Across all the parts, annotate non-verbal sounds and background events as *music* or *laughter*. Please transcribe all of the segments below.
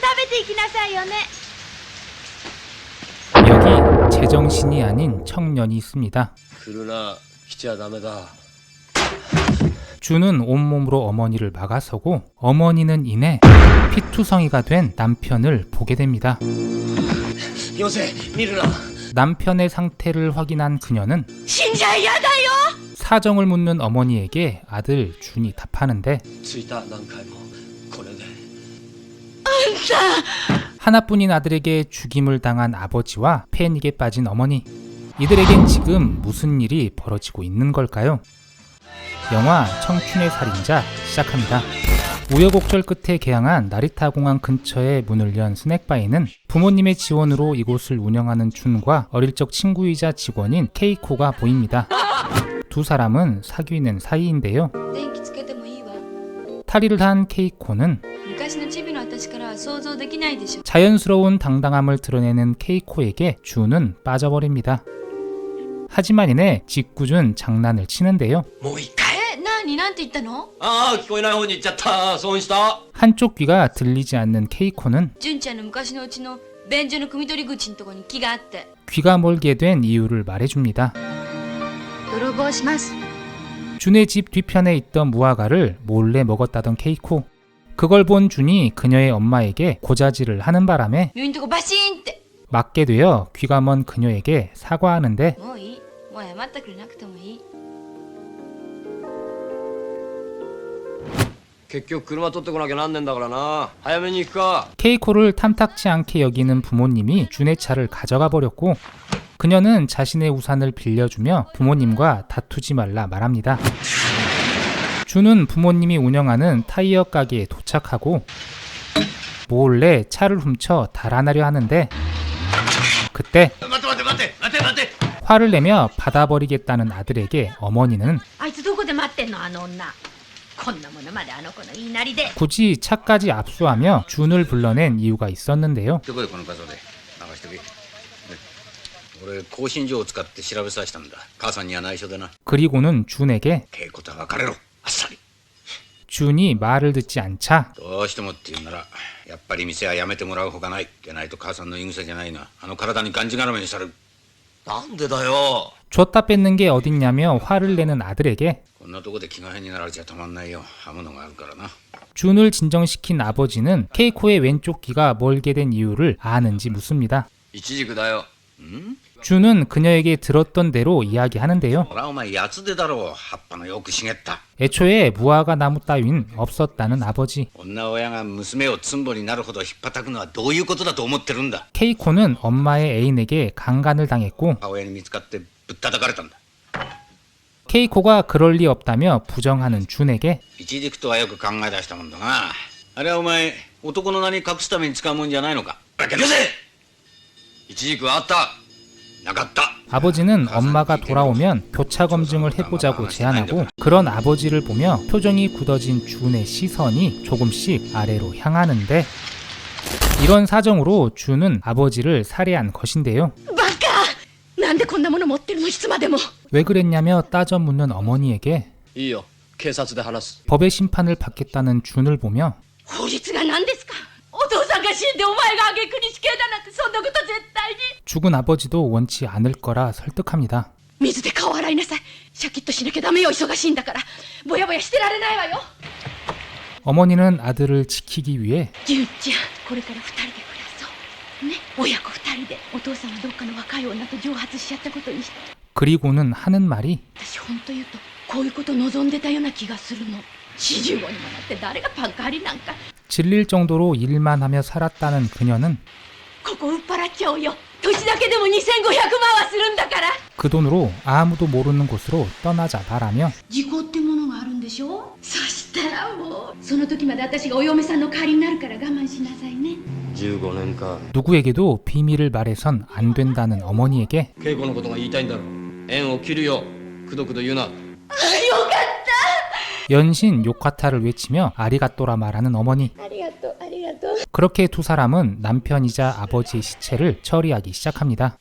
食べていきなさいよね 여기 제정신이 아닌 청년이 있습니다. 来るな来ちゃダメだ 주는 온몸으로 어머니를 막아서고 어머니는 이내 피투성이가 된 남편을 보게 됩니다. よせ見るな 남편의 상태를 확인한 그녀는 死んじゃ嫌だよ 사정을 묻는 어머니에게 아들 준이 답하는데 ついた何回もこれで 하나뿐인 아들에게 죽임을 당한 아버지와 패닉에 빠진 어머니. 이들에겐 지금 무슨 일이 벌어지고 있는 걸까요? 영화 청춘의 살인자 시작합니다. 우여곡절 끝에 개항한 나리타 공항 근처의 문을 연 스낵바에는 부모님의 지원으로 이곳을 운영하는 춘과 어릴 적 친구이자 직원인 케이코가 보입니다. 두 사람은 사귀는 사이인데요. 네, 탈의를 한 케이코는 자연스러운 당당함을 드러내는 케이코에게 준은 빠져버립니다. 하지만 이내 직구준 장난을 치는데요. 한쪽 귀가 들리지 않는 케이코는 귀가 멀게 된 이유를 말해줍니다. 준의 집 뒤편에 있던 무화과를 몰래 먹었다던 케이코. 그걸 본 준이 그녀의 엄마에게 고자질을 하는 바람에 耳んとこバシーンって 맞게 되어 귀가 먼 그녀에게 사과하는데 もういいもう謝ってくれなくてもいい結局車取ってこなきゃなんねんだからな早めに行くか 케이코를 탐탁치 않게 여기는 부모님이 준의 차를 가져가 버렸고 그녀는 자신의 우산을 빌려주며 부모님과 다투지 말라 말합니다. 준은 부모님이 운영하는 타이어 가게에 도착하고 몰래 차를 훔쳐 달아나려 하는데 그때 화를 내며 받아버리겠다는 아들에게 어머니는 굳이 차까지 압수하며 준을 불러낸 이유가 있었는데요. 그리고는 준에게 稽古とは別れろあっさり 준이 말을 듣지 않자 どうしてもって言うならやっぱり店はやめてもらうほかないでないと母さんの言い草じゃないなあの体にがんじがらめにされるなんでだよ 줬다 뺏는 게 어딨냐며 화를 내는 아들에게 こんなとこで気が変になられちゃたまんないよ刃物があるからな 준을 진정시킨 아버지는 케이코의 왼쪽 귀가 멀게 된 이유를 아는지 묻습니다. イチジクだよん 준은 그녀에게 들었던 대로 이야기하는데요. ほらお前やつでだろう葉っぱのよく茂った 애초에 무화과 나무 따윈 없었다는 아버지. 女親が娘をつんぼになるほど引っ叩くのはどういうことだと思ってるんだ 케이코는 엄마의 애인에게 강간을 당했고 母親に見つかってぶったたかれたんだ 케이코가 그럴 리 없다며 부정하는 준에게 一軸とはよく考え出したもんだなあれはお前男の名に隠すために使うもんじゃないのかよせイチジクはあった なかった 아버지는 엄마가 돌아오면 교차 검증을 해보자고 제안하고 그런 아버지를 보며 표정이 굳어진 준의 시선이 조금씩 아래로 향하는데 이런 사정으로 준은 아버지를 살해한 것인데요. バカなんでこんなもの持ってるのいつまでも 왜 그랬냐며 따져 묻는 어머니에게 いいよ警察で話す 법의 심판을 받겠다는 준을 보며 法律が何ですか お父さんが死んでお前が挙句に死刑だなんてそんなこと絶対に 죽은 아버지도 원치 않을 거라 설득합니다. 水で顔洗いなさいシャキッとしなきゃダメよ忙しいんだからぼやぼやしてられないわよ 어머니는 아들을 지키기 위해 純ちゃんこれから二人で暮らそうね親子二人でお父さんはどっかの若い女と蒸発しちゃったことにして 그리고는 하는 말이 私本当言うとこういうこと望んでたような気がするの45にもなって誰がパンカリなんか 질릴 정도로 일만 하며 살았다는 그녀는 ここ売っ払っちゃおうよ年だけでも2500万はするんだから 그 돈으로 아무도 모르는 곳으로 떠나자 말하며 時効ってものがあるんでしょそしたらもうその時まで私がお嫁さんの代わりになるから我慢しなさいね15年か 누구에게도 비밀을 말해선 안 된다는 어머니에게 稽古のことが言いたいんだろ縁を切るよくどくど言うな 연신 요카타를 외치며 아리가또라 말하는 어머니. 아리가또, 아리가또. 그렇게 두 사람은 남편이자 아버지의 시체를 처리하기 시작합니다.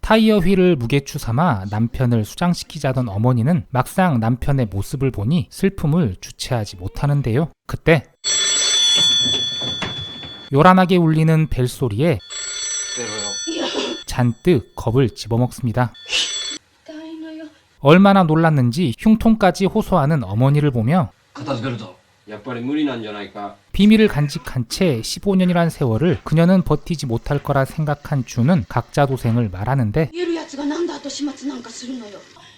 타이어 휠을 무게추 삼아 남편을 수장시키자던 어머니는 막상 남편의 모습을 보니 슬픔을 주체하지 못하는데요. 그때 요란하게 울리는 벨 소리에 잔뜩 겁을 집어먹습니다. 얼마나 놀랐는지 흉통까지 호소하는 어머니를 보며 비밀을 간직한 채 15년이란 세월을 그녀는 버티지 못할 거라 생각한 주는 각자 도생을 말하는데 言えるやつがなんで後始末なんかするのよ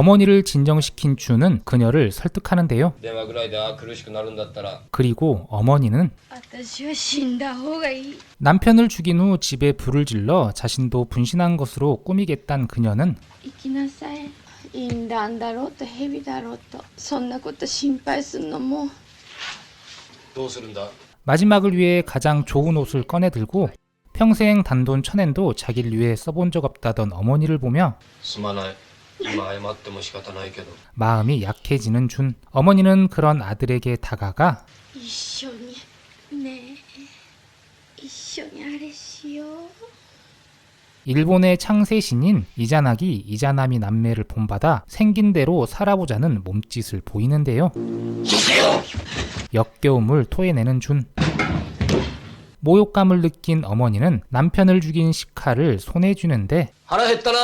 어머니를 진정시킨 준은 그녀를 설득하는데요. 그리고 어머니는 남편을 죽인 후 집에 불을 질러 자신도 분신한 것으로 꾸미겠다는 그녀는 마지막을 위해 가장 좋은 옷을 꺼내 들고 평생 단돈 천엔도 자기를 위해 써본 적 없다던 어머니를 보며 すまない今謝っても仕方ないけど 마음이 약해지는 준. 어머니는 그런 아들에게 다가가 一緒にねえ一緒にあれしよう 일본의 창세신인 이자나기 이자나미 남매를 본받아 생긴 대로 살아보자는 몸짓을 보이는데요. 역겨움을 토해내는 준. 모욕감을 느낀 어머니는 남편을 죽인 시카를 손에 쥐는데 腹減ったな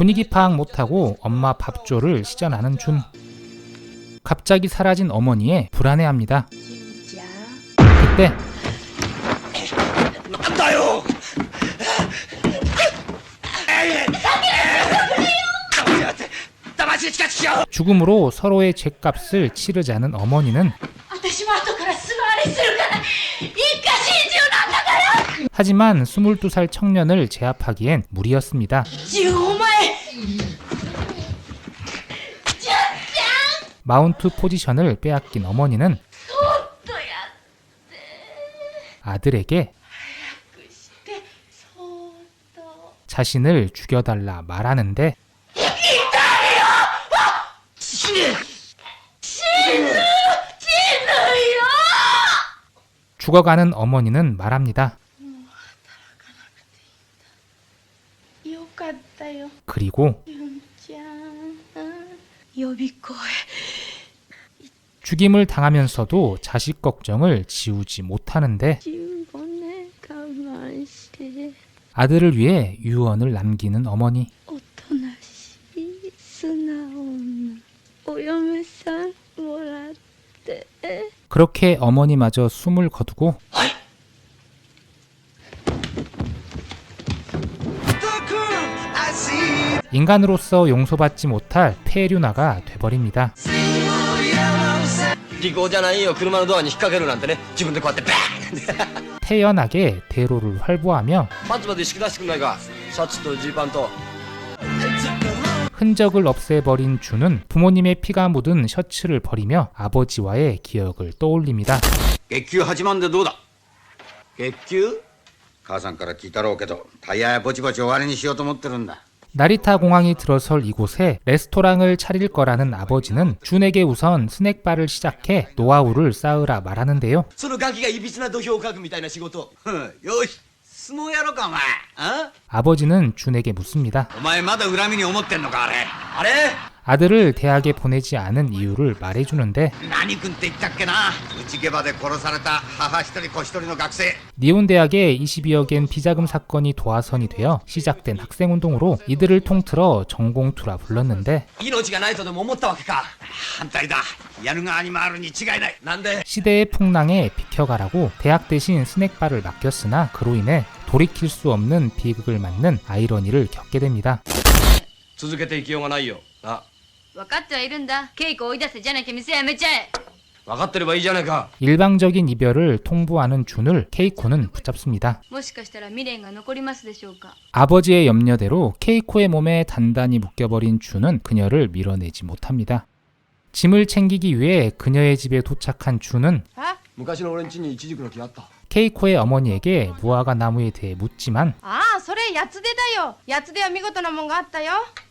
분위기 파악 못하고 엄마 밥조를 시전하는 준. 갑자기 사라진 어머니에 불안해합니다. 그때 안다요. 죽음으로 서로의 죄값을 치르자는 어머니는 하지만 22살 청년을 제압하기엔 무리였습니다. 마운트 포지션을 빼앗긴 어머니는 아들에게 자신을 죽여달라 말하는데 죽어가는 어머니는 말합니다. 그리고 죽임을 당하면서도 자식 걱정을 지우지 못하는데 아들을 위해 유언을 남기는 어머니. 그렇게 어머니마저 숨을 거두고 인간으로서 용서받지 못할 폐류나가 돼버립니다. *laughs* 利口じゃないよ車のドアに引っ掛けるなんてね自分でこうやってバーンって 태연하게 대로를 활보하며 パンツまで敷き出してくんないかシャツとジーパンと 흔적을 없애버린 주는 부모님의 피가 묻은 셔츠를 버리며 아버지와의 기억을 떠올립니다. 月給8万でどうだ月給母さんから聞いたろうけどタイヤやぼちぼち終わりにしようと思ってるんだ 나리타 공항이 들어설 이곳에 레스토랑을 차릴 거라는 아버지는 준에게 우선 스낵바를 시작해 노하우를 쌓으라 말하는데요. そのガキがいびつな土俵をかくみたいな仕事ふんよし相撲やろうかお前あ 아버지는 준에게 묻습니다. お前まだ恨みに思ってんのかあれあれ 아들을 대학에 보내지 않은 이유를 말해주는데 何君って言ったっけな内ゲバで殺された母一人子一人の学生 니온 대학의 22억엔 비자금 사건이 도화선이 되어 시작된 학생운동으로 이들을 통틀어 전공투라 불렀는데 命がないとでも思ったわけか反対だやる側に回るに違いないなんで 시대의 풍랑에 비켜가라고 대학 대신 스낵바를 맡겼으나 그로 인해 돌이킬 수 없는 비극을 맞는 아이러니를 겪게 됩니다. 続けていきようがないよな 分かってはいるんだ稽古追い出せじゃなきゃ店やめちゃえ分かってればいいじゃないか 일방적인 이별을 통보하는 준을 케이코는 붙잡습니다. もしかしたら未練が残りますでしょうか 아버지의 염려대로 케이코의 몸에 단단히 묶여버린 준은 그녀를 밀어내지 못합니다. 짐을 챙기기 위해 그녀의 집에 도착한 준은 あ 昔の俺ん家にイチジクの木あった 케이코의 어머니에게 무화과 나무에 대해 묻지만 ああそれ八つ出だよ八つ出は見事なもんがあったよ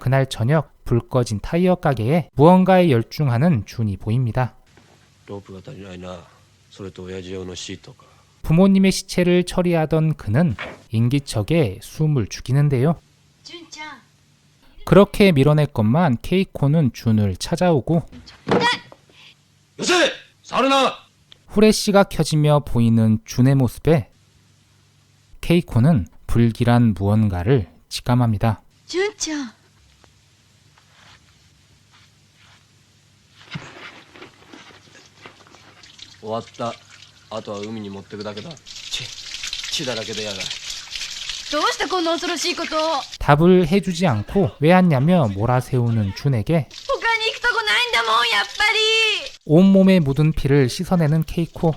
그날 저녁 불 꺼진 타이어 가게에 무언가에 열중하는 준이 보입니다. 부모님의 시체를 처리하던 그는 인기척에 숨을 죽이는데요. 그렇게 밀어냈건만 케이코는 준을 찾아오고 요새 사르나 후레쉬가 켜지며 보이는 준의 모습에 케이코는 불길한 무언가를 직감합니다. 준짱 終わったあとは海に持ってくだけだ血血だらけでやがるどうしてこんな恐ろしいことを 답을 해주지 않고 왜 왔냐며 몰아세우는 준에게 他に行くとこないんだもんやっぱり 온몸에 묻은 피를 씻어내는 케이코.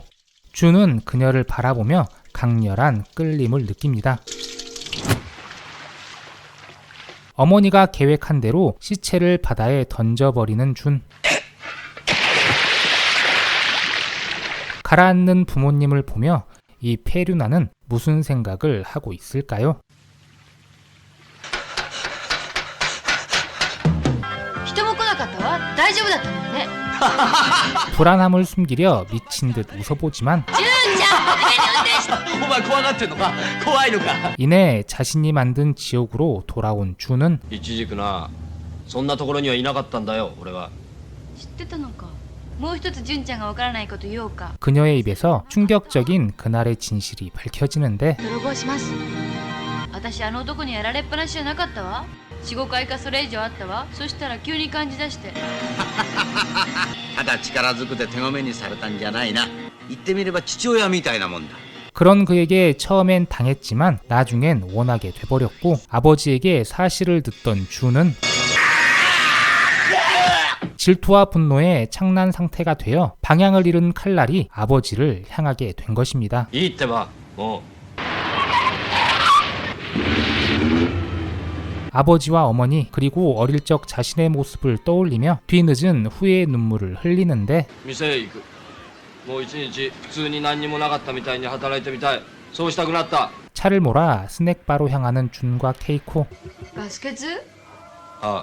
준은 그녀를 바라보며 강렬한 끌림을 느낍니다. 어머니가 계획한 대로 시체를 바다에 던져버리는 준. 가라앉는 부모님을 보며 이 페류나는 무슨 생각을 하고 있을까요? 人も来なかったわ大丈夫だったのよね *laughs* 불안함을 숨기려 미친 듯 웃어보지만 *laughs* 純ちゃん何運転してお前怖がってんのか怖いのか 이내 자신이 만든 지옥으로 돌아온 준은 イチジクなそんなところにはいなかったんだよ俺は知ってたのか 그녀의 입에서 충격적인 그날의 진실이 밝혀지는데 *laughs* 그런 그에게 처음엔 당했지만 나중엔 원하게 돼버렸고 아버지에게 사실을 듣던 주는 질투와 분노에 창난 상태가 되어 방향을 잃은 칼날이 아버지를 향하게 된 것입니다. いいってばもう 아버지와 어머니 그리고 어릴 적 자신의 모습을 떠올리며 뒤늦은 후회의 눈물을 흘리는데 店へ行くもう一日普通に何にもなかったみたいに働いてみたいそうしたくなった 차를 몰아 스낵바로 향하는 준과 케이코 ガス欠あ 아,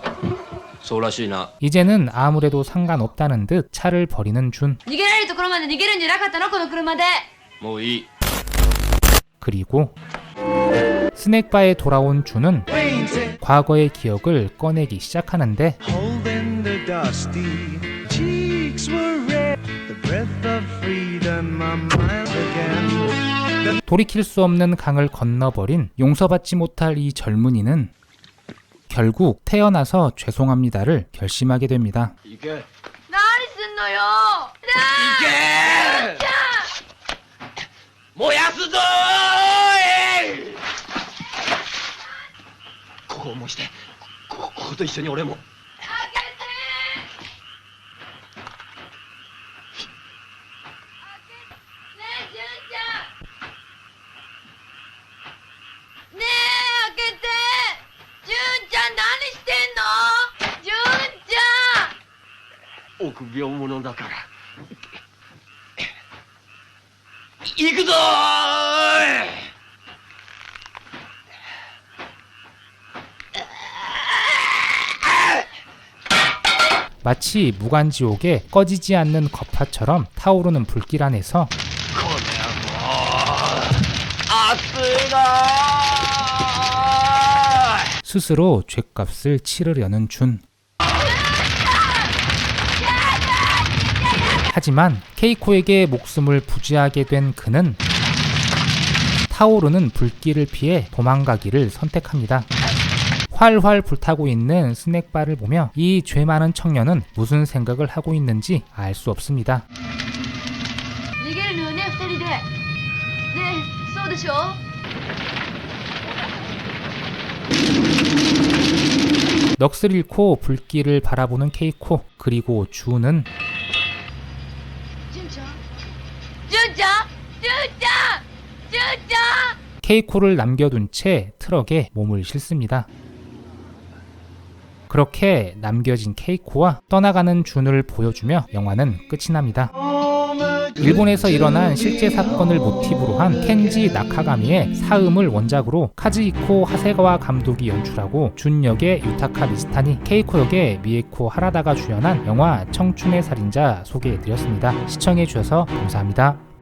소라시나. 이제는 아무래도 상관없다는 듯 차를 버리는 준. 니게라리도 그러면 니게는 이라 갖다 놓고도 그러면데. 뭐 이. 그리고 스낵바에 돌아온 준은 과거의 기억을 꺼내기 시작하는데 돌이킬 수 없는 강을 건너버린 용서받지 못할 이 젊은이는 결국 태어나서 죄송합니다를 결심하게 됩니다. 行け何すんのよ燃やすぞここをもしてこここと一緒に俺も 먹어라. 이거다! 마치 무간지옥에 꺼지지 않는 거파처럼 타오르는 불길 안에서 스스로 죗값을 치르려는 준 하지만 케이코에게 목숨을 부지하게 된 그는 타오르는 불길을 피해 도망가기를 선택합니다. 활활 불타고 있는 스낵바를 보며 이 죄 많은 청년은 무슨 생각을 하고 있는지 알 수 없습니다. 넋을 잃고 불길을 바라보는 케이코 그리고 주는 진짜? 케이코를 남겨둔 채 트럭에 몸을 싣습니다. 그렇게 남겨진 케이코와 떠나가는 준을 보여주며 영화는 끝이 납니다. 일본에서 일어난 실제 사건을 모티브로 한 켄지 나카가미의 사음을 원작으로 카즈이코 하세가와 감독이 연출하고 준 역의 유타카 미스타니, 케이코 역의 미에코 하라다가 주연한 영화 청춘의 살인자 소개해드렸습니다. 시청해주셔서 감사합니다.